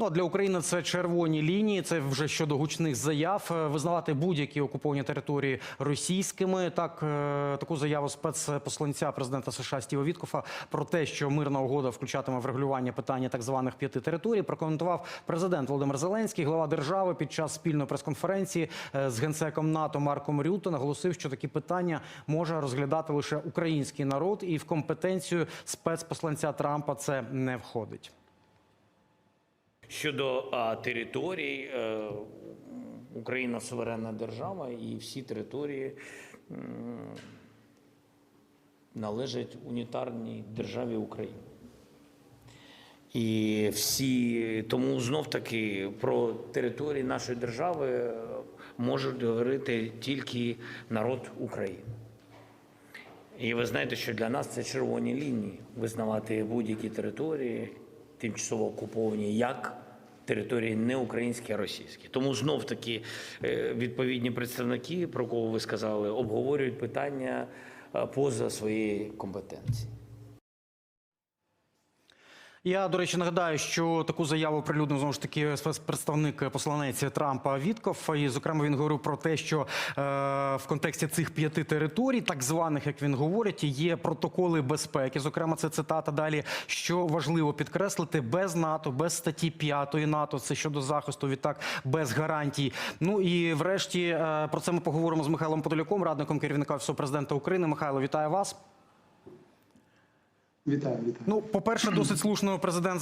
Ну а для України це червоні лінії. Це вже щодо гучних заяв. Е, Визнавати будь-які окуповані території російськими. Так е, таку заяву спецпосланця президента США Стіва Віткофа про те, що мирна угода включатиме врегулювання питання так званих п'яти територій. Прокоментував президент Володимир Зеленський, глава держави під час спільної прес-конференції е, з генсеком НАТО Марком Рютте наголосив, що такі питання може розглядати лише український народ, і в компетенцію спецпосланця Трампа це не входить. Щодо а, територій, е, Україна суверенна держава, і всі території м, належать унітарній державі України. І всі тому знов таки про території нашої держави е, можуть говорити тільки народ України. І ви знаєте, що для нас це червоні лінії визнавати будь-які території тимчасово окуповані як території не українські, а російські. Тому знов таки е, відповідні представники, про кого ви сказали, обговорюють питання е, поза своєї компетенції. Я, до речі, нагадаю, що таку заяву прилюднив знову ж таки спецпредставник посланець Трампа Вітков. І, зокрема, він говорив про те, що е, в контексті цих п'яти територій, так званих, як він говорить, є протоколи безпеки. Зокрема, це цитата далі. Що важливо підкреслити, без НАТО, без статті 5 НАТО, це щодо захисту, відтак без гарантій. Ну і врешті е, про це ми поговоримо з Михайлом Подоляком, радником керівника Офісу президента України. Михайло, вітаю вас. Вітаю, вітаю. Ну, по-перше, досить слушно президент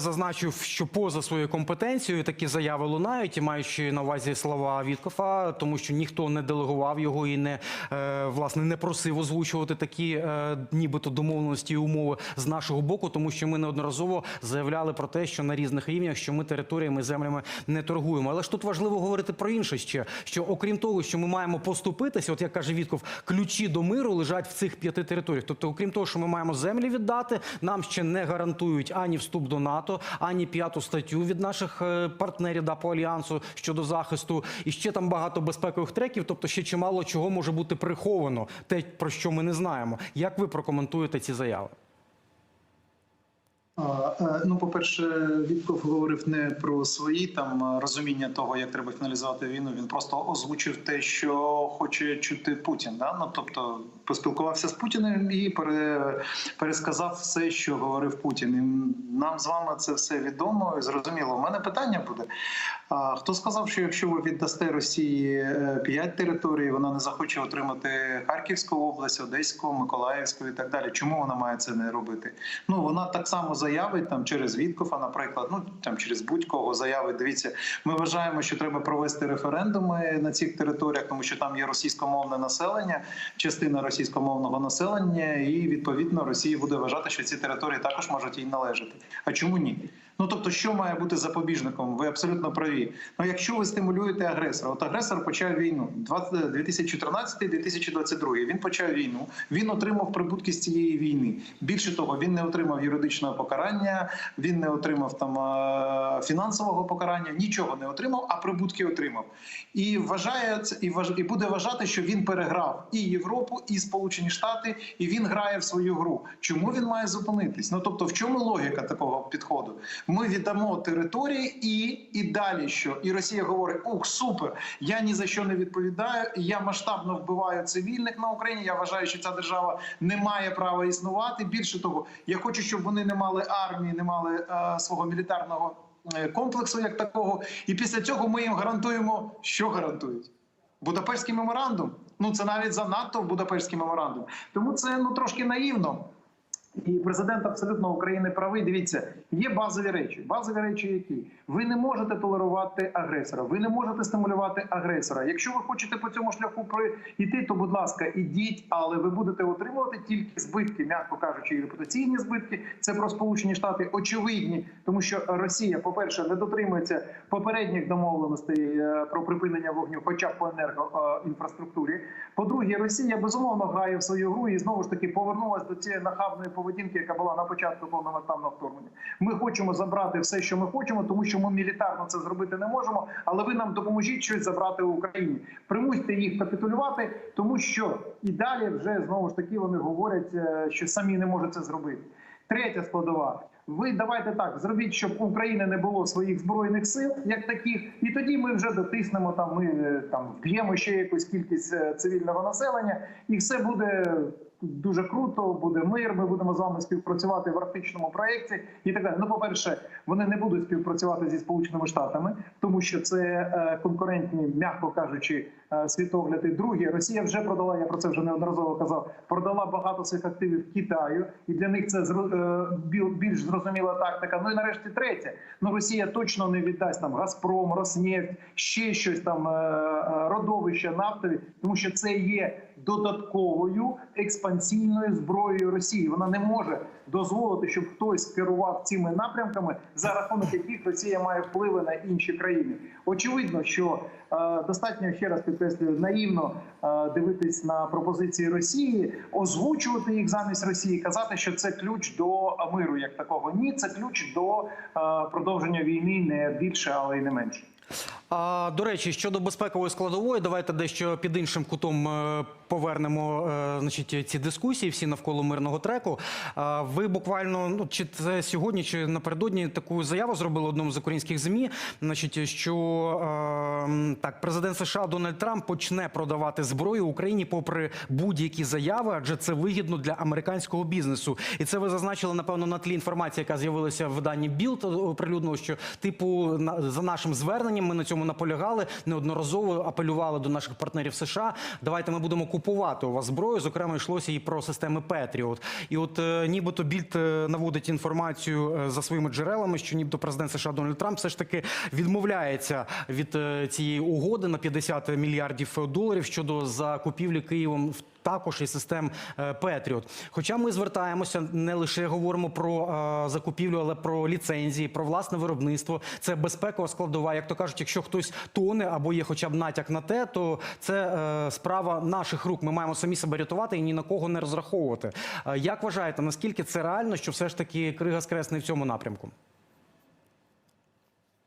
зазначив, що поза своєю компетенцією такі заяви лунають, і маючи на увазі слова Віткофа, тому що ніхто не делегував його і не е, власне не просив озвучувати такі е, нібито домовленості і умови з нашого боку, тому що ми неодноразово заявляли про те, що на різних рівнях, що ми територіями землями не торгуємо. Але ж тут важливо говорити про інше ще, що окрім того, що ми маємо поступитися, от як каже Вітков, ключі до миру лежать в цих п'яти територіях. Тобто, окрім того, що ми маємо землі віддати, нам ще не гарантують ані вступ до НАТО, ані п'яту статтю від наших е, партнерів да, по альянсу щодо захисту. І ще там багато безпекових треків. Тобто, ще чимало чого може бути приховано, те про що ми не знаємо. Як ви прокоментуєте ці заяви? Е, Ну, по-перше, Вітков говорив не про свої там розуміння того, як треба фіналізувати війну. Він просто озвучив те, що хоче чути Путін. Да? Ну, тобто поспілкувався з Путіним і пере, пересказав все, що говорив Путін. І нам з вами це все відомо і зрозуміло. У мене питання буде: а хто сказав, що якщо ви віддасте Росії е, п'ять територій, вона не захоче отримати Харківську область, Одеську, Миколаївську і так далі? Чому вона має це не робити? Ну вона так само заявить там через Віткофа, наприклад, ну там через будь-кого заяви. Дивіться, ми вважаємо, що треба провести референдуми на цих територіях, тому що там є російськомовне населення, частина російськомовного населення, і відповідно Росія буде вважати, що ці території також можуть їй належати. А чому ні? Ну тобто, що має бути запобіжником? Ви абсолютно праві. Ну якщо ви стимулюєте агресора, от агресор почав війну 2014-2022, Він почав війну. Він отримав прибутки з цієї війни. Більше того, він не отримав юридичного покарання, він не отримав там е, фінансового покарання, нічого не отримав, а прибутки отримав. І вважає і вваж- і буде вважати, що він переграв і Європу, і Сполучені Штати, і він грає в свою гру. Чому він має зупинитись? Ну тобто, в чому логіка такого підходу? Ми віддамо території, і, і далі що? І Росія говорить: ух, супер! Я ні за що не відповідаю. Я масштабно вбиваю цивільних на Україні. Я вважаю, що ця держава не має права існувати. Більше того, я хочу, щоб вони не мали армії, не мали е, свого мілітарного е, комплексу як такого. І після цього ми їм гарантуємо, що гарантують. Будапештський меморандум. Ну це навіть занадто в Будапештський меморандум. Тому це ну трошки наївно. І президент абсолютно України правий. Дивіться, є базові речі. Базові речі, які ви не можете толерувати агресора, ви не можете стимулювати агресора. Якщо ви хочете по цьому шляху пройти, то будь ласка, ідіть, але ви будете отримувати тільки збитки, м'яко кажучи, і репутаційні збитки. Це про Сполучені Штати очевидні, тому що Росія, по перше, не дотримується попередніх домовленостей е, про припинення вогню, хоча б по енергоінфраструктурі. По-друге, Росія безумовно грає в свою гру і знову ж таки повернулася до цієї нахабної поведінки, яка була на початку повномасштабного вторгнення. Ми хочемо забрати все, що ми хочемо, тому що ми мілітарно це зробити не можемо. Але ви нам допоможіть щось забрати в Україні. Примусьте їх капітулювати, тому що і далі вже знову ж таки вони говорять, е, що самі не можуть це зробити. Третя складова. Ви давайте так зробіть, щоб у України не було своїх збройних сил, як таких, і тоді ми вже дотиснемо там. Ми е, там вб'ємо ще якусь кількість е, цивільного населення, і все буде дуже круто. Буде мир. Ми будемо з вами співпрацювати в арктичному проєкті і так далі. Ну, по перше, вони не будуть співпрацювати зі сполученими штатами, тому що це е, конкурентні, м'яко кажучи, е, світогляди. Друге, Росія вже продала. Я про це вже неодноразово казав. Продала багато своїх активів Китаю, і для них це е, більш зрозуміла тактика. Ну і нарешті третє. Ну Росія точно не віддасть там Газпром, Роснефть, ще щось там е, е, нафтові, тому що це є додатковою експансійною зброєю Росії. Вона не може дозволити, щоб хтось керував цими напрямками, за рахунок яких Росія має впливи на інші країни. Очевидно, що е, достатньо ще раз підкреслюю наївно е, дивитись на пропозиції Росії, озвучувати їх замість Росії, казати, що це ключ до миру, як такого. Ні, це ключ до е, продовження війни не більше, але й не менше. А до речі, щодо безпекової складової, давайте дещо під іншим кутом е, повернемо е, значить, ці дискусії, всі навколо мирного треку. Ви буквально ну чи це сьогодні, чи напередодні таку заяву зробили одному з українських змі. Значить, що е, так, президент США Дональд Трамп почне продавати зброю Україні попри будь-які заяви, адже це вигідно для американського бізнесу. І це ви зазначили напевно на тлі інформації, яка з'явилася в виданні Білд оприлюднено, що типу на- за нашим зверненням ми на цьому наполягали, неодноразово апелювали до наших партнерів США. Давайте ми будемо купувати у вас зброю. Зокрема, йшлося і про системи Петріот. І от е, нібито Білд е, наводить інформацію е, за своїми джерелами, що нібито президент США Дональд Трамп все ж таки відмовляється від цієї угоди на 50 мільярдів доларів щодо закупівлі Києвом в також і систем е, Петріот. Хоча ми звертаємося не лише говоримо про е, закупівлю, але про ліцензії, про власне виробництво. Це безпекова складова. Як то кажуть, якщо хтось тоне або є хоча б натяк на те, то це е, справа наших рук. Ми маємо самі себе рятувати і ні на кого не розраховувати. Як вважаєте, наскільки це реально, що все ж таки крига скресне в цьому напрямку?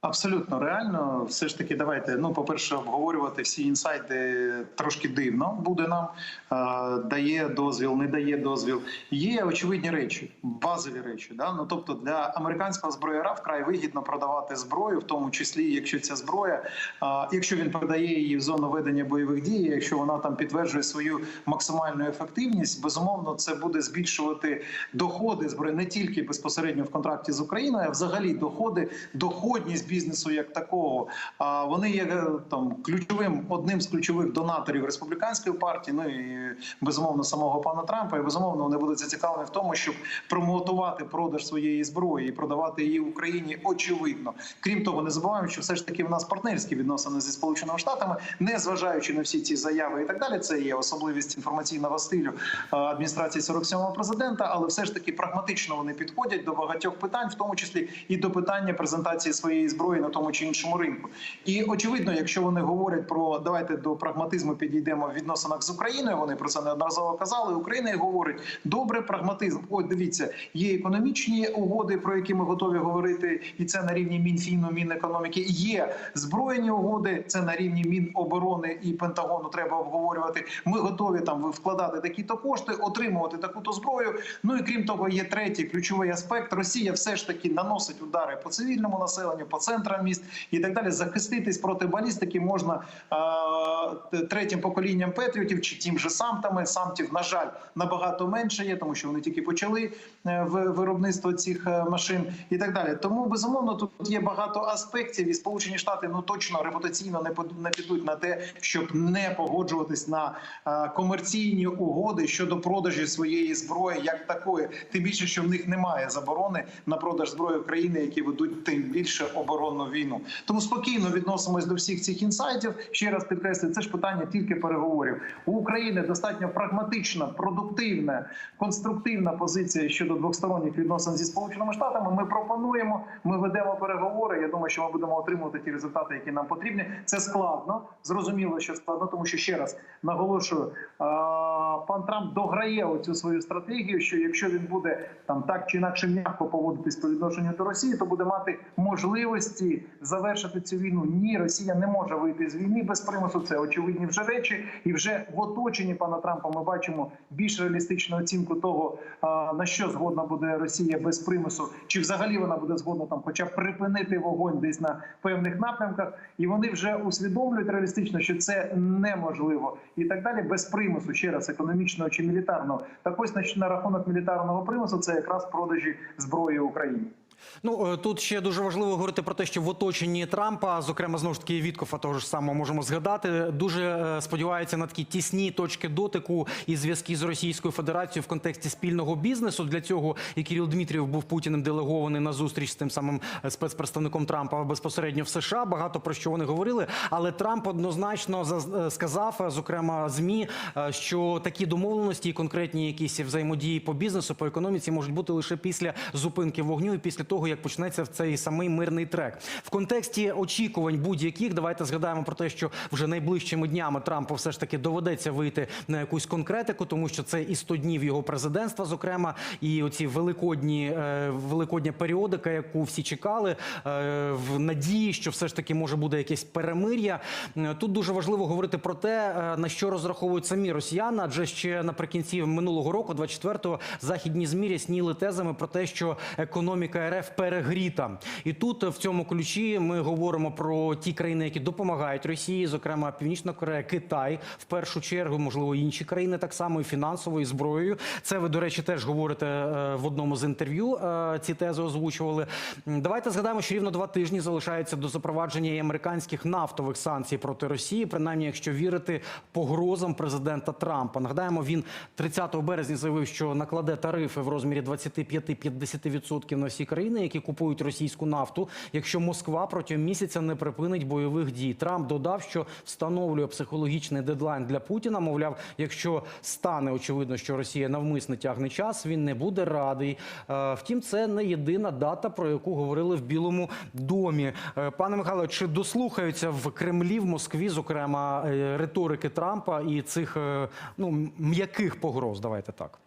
Абсолютно реально, все ж таки, давайте. Ну, по-перше, обговорювати всі інсайти трошки дивно буде нам. Е, дає дозвіл, не дає дозвіл. Є очевидні речі, базові речі. Да? Ну, тобто для американського зброяра вкрай вигідно продавати зброю, в тому числі, якщо ця зброя, е, якщо він продає її в зону ведення бойових дій, якщо вона там підтверджує свою максимальну ефективність, безумовно, це буде збільшувати доходи зброї не тільки безпосередньо в контракті з Україною, а взагалі доходи, доходність бізнесу як такого. А вони є е, там ключовим одним з ключових донаторів республіканської партії. Ну і безумовно самого пана Трампа. І безумовно вони будуть зацікавлені в тому, щоб промотувати продаж своєї зброї і продавати її Україні. Очевидно. Крім того, не забуваємо, що все ж таки в нас партнерські відносини зі сполученими штатами, не зважаючи на всі ці заяви і так далі. Це є особливість інформаційного стилю е, адміністрації 47-го президента, але все ж таки прагматично вони підходять до багатьох питань, в тому числі і до питання презентації своєї зброї на тому чи іншому ринку. І очевидно, якщо вони говорять про давайте до прагматизму підійдемо в відносинах з Україною. Вони про це неодноразово казали. Україна говорить добре, прагматизм. Ось дивіться, є економічні угоди, про які ми готові говорити, і це на рівні Мінфіну, Мінекономіки. Є збройні угоди, це на рівні Міноборони і Пентагону. Треба обговорювати. Ми готові там вкладати такі-то кошти, отримувати таку-то зброю. Ну і крім того, є третій ключовий аспект. Росія все ж таки наносить удари по цивільному населенню, по центрам міст і так далі. Захиститись проти балістики можна е, третім поколінням Петріотів чи тим же самтами. Самтів, на жаль, набагато менше є, тому що вони тільки почали е, виробництво цих е, машин і так далі. Тому безумовно тут є багато аспектів, і Сполучені Штати ну точно репутаційно не підуть на те, щоб не погоджуватись на комерційні угоди щодо продажу своєї зброї як такої. Тим більше, що в них немає заборони на продаж зброї в країни, які ведуть тим більше оборонну війну. Тому спокійно відносимось до всіх цих інсайтів. Ще раз підкреслюю, це ж питання тільки переговорів. У України достатньо прагматична, продуктивна, конструктивна позиція щодо двосторонніх відносин зі сполученими штатами. Ми пропонуємо, ми ведемо переговори. Я думаю, що ми будемо отримувати ті результати, які нам потрібні. Це складно, зрозуміло, що складно, тому що ще раз наголошую, пан Трамп дограє оцю свою стратегію. Що якщо він буде там так чи інакше м'яко поводитись по відношенню до Росії, то буде мати можливості. Можливості завершити цю війну. Ні, Росія не може вийти з війни без примусу. Це очевидні вже речі, і вже в оточенні пана Трампа ми бачимо більш реалістичну оцінку того, на що згодна буде Росія без примусу, чи взагалі вона буде згодна там, хоча б припинити вогонь десь на певних напрямках, і вони вже усвідомлюють реалістично, що це неможливо, і так далі без примусу, ще раз економічного чи мілітарного. Так ось на, рахунок мілітарного примусу це якраз продажі зброї Україні. Ну е, тут ще дуже важливо говорити про те, що в оточенні Трампа, зокрема знову ж таки Віткофа, того ж самого можемо згадати, дуже е, сподіваються на такі тісні точки дотику і зв'язки з Російською Федерацією в контексті спільного бізнесу. Для цього і Кирил Дмитрієв був Путіним делегований на зустріч з тим самим е, спецпредставником Трампа безпосередньо в США. Багато про що вони говорили. Але Трамп однозначно сказав, зокрема змі, що такі домовленості і конкретні якісь взаємодії по бізнесу, по економіці можуть бути лише після зупинки вогню і після того, як почнеться цей самий мирний трек. В контексті очікувань будь-яких, давайте згадаємо про те, що вже найближчими днями Трампу все ж таки доведеться вийти на якусь конкретику, тому що це і 100 днів його президентства, зокрема, і оці великодні е, великодня періодика, яку всі чекали, е, в надії, що все ж таки може буде якесь перемир'я. Е, Тут дуже важливо говорити про те, на що розраховують самі росіяни, адже ще наприкінці минулого року, 24-го, західні змі рясніли тезами про те, що економіка РФ перегріта. І тут е, в цьому ключі ми говоримо про ті країни, які допомагають Росії, зокрема Північна Корея, Китай в першу чергу, можливо, інші країни так само і фінансовою і зброєю. Це ви, до речі, теж говорите е, в одному з інтерв'ю. е, Ці тези озвучували. Давайте згадаємо, що рівно два тижні залишається до запровадження і американських нафтових санкцій проти Росії, принаймні, якщо вірити погрозам президента Трампа. Нагадаємо, він 30 березня заявив, що накладе тарифи в розмірі 25-50% на всі країни, які купують російську нафту, якщо Москва протягом місяця не припинить бойових дій. Трамп додав, що встановлює психологічний дедлайн для Путіна. Мовляв, якщо стане очевидно, що Росія навмисно тягне час, він не буде радий. Е, Втім, це не єдина дата, про яку говорили в Білому домі. Е, Пане Михайло, чи дослухаються в Кремлі, в Москві, зокрема, е, риторики Трампа і цих ну м'яких погроз? Давайте так.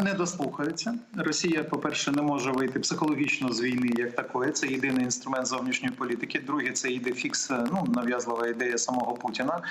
Не дослухаються. Росія, по-перше, не може вийти психологічно з війни як такої. Це єдиний інструмент зовнішньої політики. Друге, це іде фікс, е, ну нав'язлива ідея самого Путіна.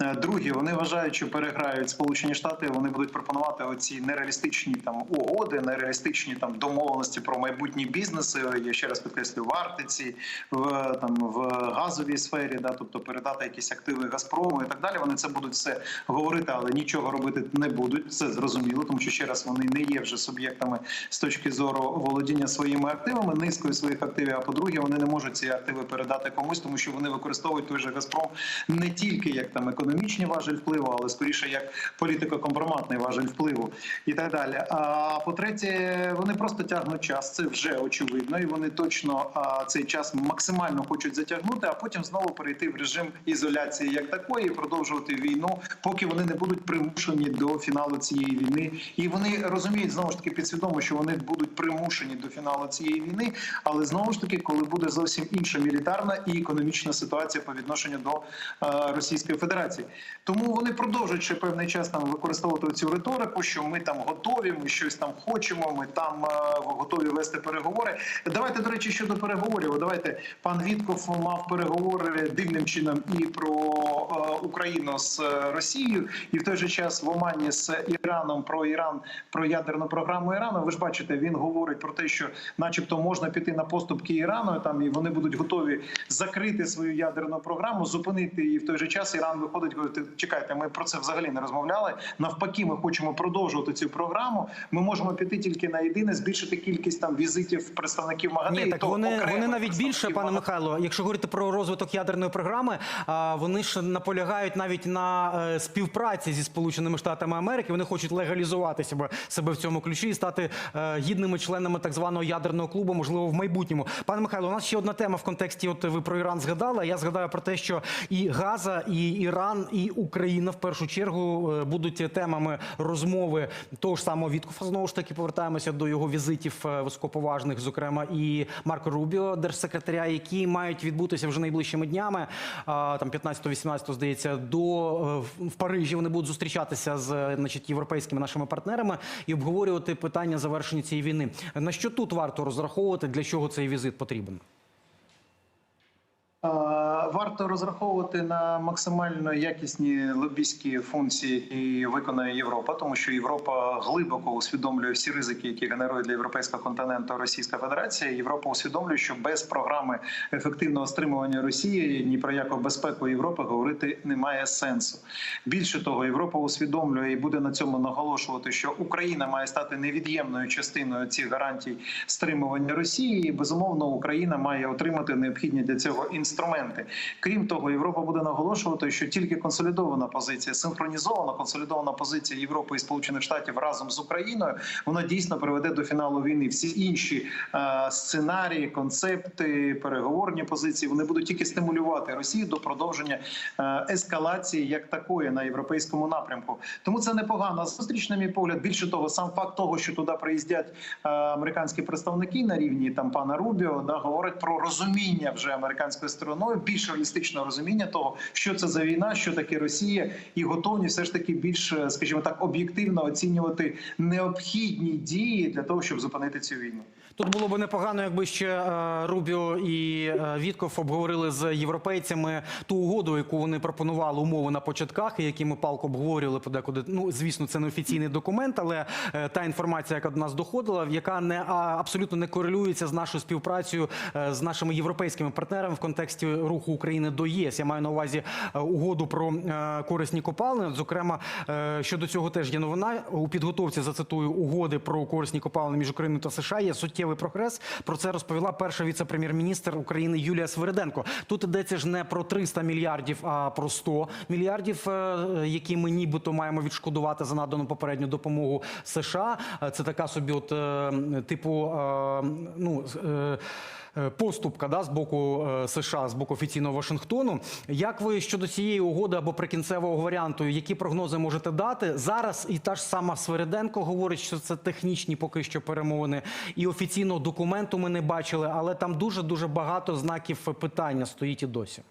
Е, Друге, вони вважають, що переграють Сполучені Штати. Вони будуть пропонувати оці нереалістичні там угоди, нереалістичні там домовленості про майбутні бізнеси. Я ще раз підкреслю, в Арктиці, в там в газовій сфері, да, тобто передати якісь активи Газпрому і так далі. Вони це будуть все говорити, але нічого робити не будуть. Це зрозуміло, тому що ще раз вони не є вже суб'єктами з точки зору володіння своїми активами, низкою своїх активів. А по-друге, вони не можуть ці активи передати комусь, тому що вони використовують той же Газпром не тільки як там економічний важель впливу, але скоріше як політико-компроматний важель впливу і так далі. А по-третє, вони просто тягнуть час. Це вже очевидно, і вони точно цей час максимально хочуть затягнути, а потім знову перейти в режим ізоляції як такої, і продовжувати війну, поки вони не будуть примушені до фіналу цієї війни. І вони розуміють знову ж таки підсвідомо, що вони будуть примушені до фіналу цієї війни. Але знову ж таки, коли буде зовсім інша мілітарна і економічна ситуація по відношенню до е, Російської Федерації, тому вони продовжують ще певний час там використовувати цю риторику, що ми там готові, ми щось там хочемо, ми там е, готові вести переговори. Давайте до речі, щодо переговорів. Давайте пан Вітков мав переговори дивним чином і про е, Україну з Росією, і в той же час в Омані з Іраном про Іран, про ядерну програму Ірану. Ви ж бачите, він говорить про те, що, начебто, можна піти на поступки Ірану, там і вони будуть готові закрити свою ядерну програму, зупинити її в той же час. Іран виходить, говорить, чекайте, ми про це взагалі не розмовляли. Навпаки, ми хочемо продовжувати цю програму. Ми можемо піти тільки на єдине, збільшити кількість там візитів представників. Ні, так то вони, вони навіть більше, пане Михайло. Якщо говорити про розвиток ядерної програми, вони ж наполягають навіть на е, співпраці зі Сполученими Штатами Америки. Вони хочуть легалізувати себе, себе в цьому ключі і стати е, гідними членами так званого ядерного клубу, можливо, в майбутньому. Пане Михайло, у нас ще одна тема в контексті. От ви про Іран згадали. Я згадаю про те, що і Газа, і Іран, і Україна в першу чергу е, будуть темами розмови того ж самого Віткофа. Знову ж таки, повертаємося до його візитів е, високоповажних, зокрема і Марко Рубіо, держсекретаря, які мають відбутися вже найближчими днями. Там 15-18, здається, до в- Парижі. Вони будуть зустрічатися з значить європейськими нашими партнерами. Партнерами і обговорювати питання завершення цієї війни. На що тут варто розраховувати? Для чого цей візит потрібен? Варто розраховувати на максимально якісні лобійські функції, які виконує Європа, тому що Європа глибоко усвідомлює всі ризики, які генерує для європейського континенту Російська Федерація. Європа усвідомлює, що без програми ефективного стримування Росії ні про яку безпеку Європи говорити немає сенсу. Більше того, Європа усвідомлює і буде на цьому наголошувати, що Україна має стати невід'ємною частиною цих гарантій стримування Росії. І безумовно, Україна має отримати необхідні для цього інструменти. Крім того, Європа буде наголошувати, що тільки консолідована позиція, синхронізована консолідована позиція Європи і Сполучених Штатів разом з Україною, вона дійсно приведе до фіналу війни. Всі інші е, сценарії, концепти, переговорні позиції вони будуть тільки стимулювати Росію до продовження е, ескалації як такої на європейському напрямку. Тому це непогана зустріч, на мій погляд. Більше того, сам факт того, що туди приїздять е, американські представники на рівні там пана Рубіо, да говорить про розуміння вже американською стороною, більш реалістичного розуміння того, що це за війна, що таке Росія, і готовність все ж таки більш, е, скажімо так, об'єктивно оцінювати необхідні дії для того, щоб зупинити цю війну. Тут було б непогано, якби ще е, Рубіо і е, Вітков обговорили з європейцями ту угоду, яку вони пропонували умови на початках, і які ми палко обговорювали подекуди. Ну звісно, це не офіційний документ, але е, та інформація, яка до нас доходила, яка не а, абсолютно не корелюється з нашою співпрацею з нашими європейськими партнерами в контексті руху України до ЄС. Я маю на увазі угоду про корисні копалини. Зокрема, щодо цього теж є новина у підготовці. Зацитую угоди про корисні копалини між Україною та США. Є суттєвий прогрес. Про це розповіла перша віце-прем'єр-міністр України Юлія Свириденко. Тут йдеться ж не про 300 мільярдів, а про 100 мільярдів, е, які ми нібито маємо відшкодувати за надану попередню допомогу США. Це така собі, от е, типу, е, ну. Е, Поступка да, з боку е, США, з боку офіційного Вашингтону. Як ви щодо цієї угоди або прикінцевого варіанту, які прогнози можете дати зараз? І та ж сама Свериденко говорить, що це технічні поки що перемовини, і офіційного документу ми не бачили, але там дуже дуже багато знаків питання стоїть і досі.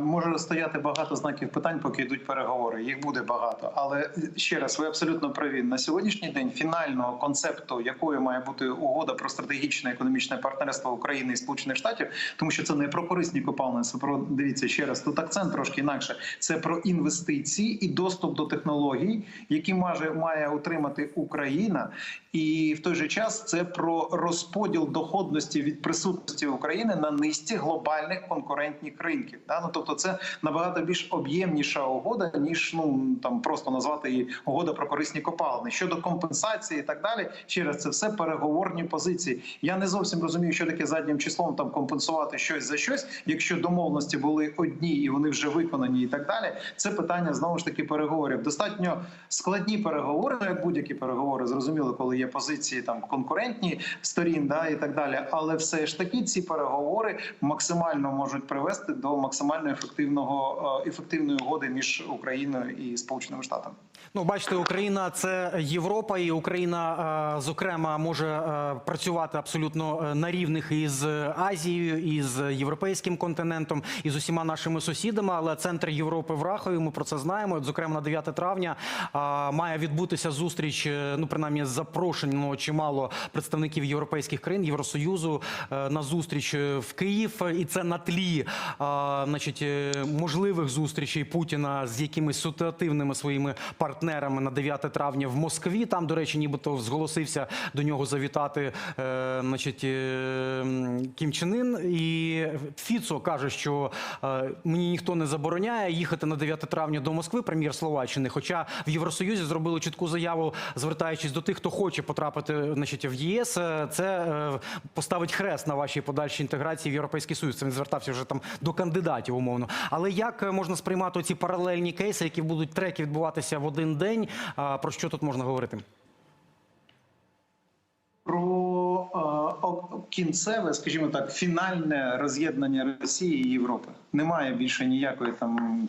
Може стояти багато знаків питань, поки йдуть переговори. Їх буде багато. Але ще раз, ви абсолютно праві. На сьогоднішній день фінального концепту, якою має бути угода про стратегічне економічне партнерство України і Сполучених Штатів, тому що це не про корисні копалини, це про дивіться ще раз. Тут акцент трошки інакше. Це про інвестиції і доступ до технологій, які має, має отримати Україна, і в той же час це про розподіл доходності від присутності України на низці глобальних конкурентних ринків. Да? Ну, тобто, це набагато більш об'ємніша угода, ніж ну там просто назвати її угода про корисні копалини щодо компенсації і так далі. Через це все переговорні позиції. Я не зовсім розумію, що таке заднім числом там компенсувати щось за щось, якщо домовленості були одні і вони вже виконані, і так далі. Це питання знову ж таки переговорів. Достатньо складні переговори, як будь-які переговори, зрозуміло, коли є позиції там конкурентні сторін, да і так далі. Але все ж таки ці переговори максимально можуть привести до максимально ефективного е, ефективної угоди між Україною і Сполученими Штатами. Ну, бачите, Україна це Європа, і Україна, е, зокрема, може е, працювати абсолютно е, на рівних із Азією, із європейським континентом, і з усіма нашими сусідами. Але центр Європи в Рахові, ми про це знаємо. Зокрема, на 9 травня має відбутися зустріч. Ну, принаймні, запрошено чимало представників європейських країн Євросоюзу на зустріч в Київ. І це на тлі, значить, можливих зустрічей Путіна з якимись ситуативними своїми партнерами на 9 травня в Москві. Там, до речі, нібито зголосився до нього завітати е, значить, е, Кім Чен Ін. І Фіцо каже, що е, мені ніхто не забороняє їхати на 9 травня до Москви, прем'єр Словаччини. Хоча в Євросоюзі зробили чітку заяву, звертаючись до тих, хто хоче потрапити значить, в ЄС. е, Це е, поставить хрест на вашій подальшій інтеграції в Європейський Союз. Це він звертався вже там до кандидатів, умовно. Але як е, можна сприймати ці паралельні кейси, які будуть треки відбуватися в один день? А, Про що тут можна говорити? Про кінцеве, скажімо так, фінальне роз'єднання Росії і Європи. Немає більше ніякої там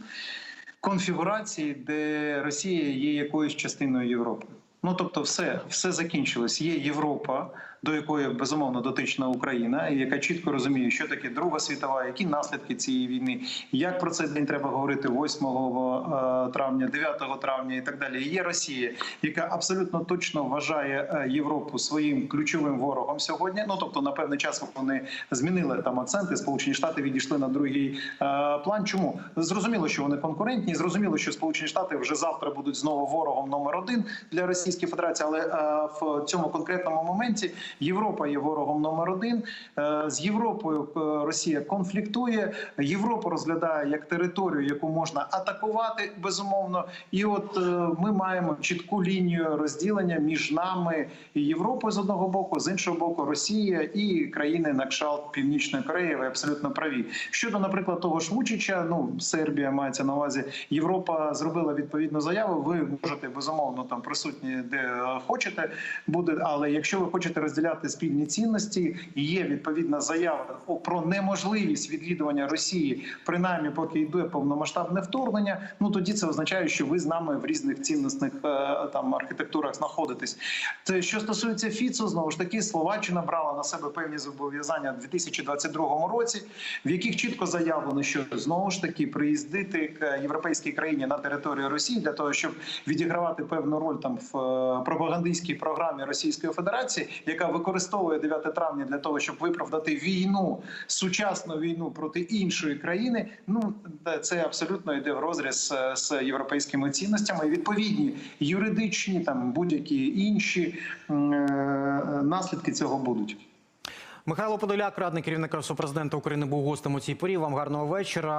конфігурації, де Росія є якоюсь частиною Європи. Ну тобто, все, все закінчилось. Є Європа, до якої безумовно дотична Україна, і яка чітко розуміє, що таке Друга світова, які наслідки цієї війни, як про цей день треба говорити 8 е, травня, 9 травня і так далі. Є Росія, яка абсолютно точно вважає е, Європу своїм ключовим ворогом сьогодні. Ну тобто, на певний час вони змінили там акценти. Сполучені Штати відійшли на другий е, план. Чому зрозуміло, що вони конкурентні? Зрозуміло, що Сполучені Штати вже завтра будуть знову ворогом номер один для Російської Федерації, але в цьому конкретному моменті Європа є ворогом номер один. Е, З Європою е, Росія конфліктує. Європу розглядає як територію, яку можна атакувати безумовно. І от е, ми маємо чітку лінію розділення між нами і Європою з одного боку, з іншого боку, Росія і країни на кшталт Північної Кореї. Ви абсолютно праві. Щодо, наприклад, того ж Вучича, ну Сербія мається на увазі. Європа зробила відповідну заяву. Ви можете безумовно там присутні де хочете буде. Але якщо ви хочете розділяти спільні цінності, і є відповідна заява про неможливість відвідування Росії, принаймні поки йде повномасштабне вторгнення. Ну тоді це означає, що ви з нами в різних цінностних е, там архітектурах знаходитесь. Те, що стосується Фіцо, знову ж таки, Словаччина брала на себе певні зобов'язання в 2022 році, в яких чітко заявлено, що знову ж таки приїздити к європейській країні на територію Росії для того, щоб відігравати певну роль там в е, пропагандистській програмі Російської Федерації, яка використовує 9 травня для того, щоб виправдати війну, сучасну війну проти іншої країни. Ну це абсолютно йде в розріз е, з європейськими цінностями. І відповідні юридичні там будь-які інші е, наслідки цього будуть. Михайло Подоляк, радник керівника президента України, був гостем у цій порі. Вам гарного вечора.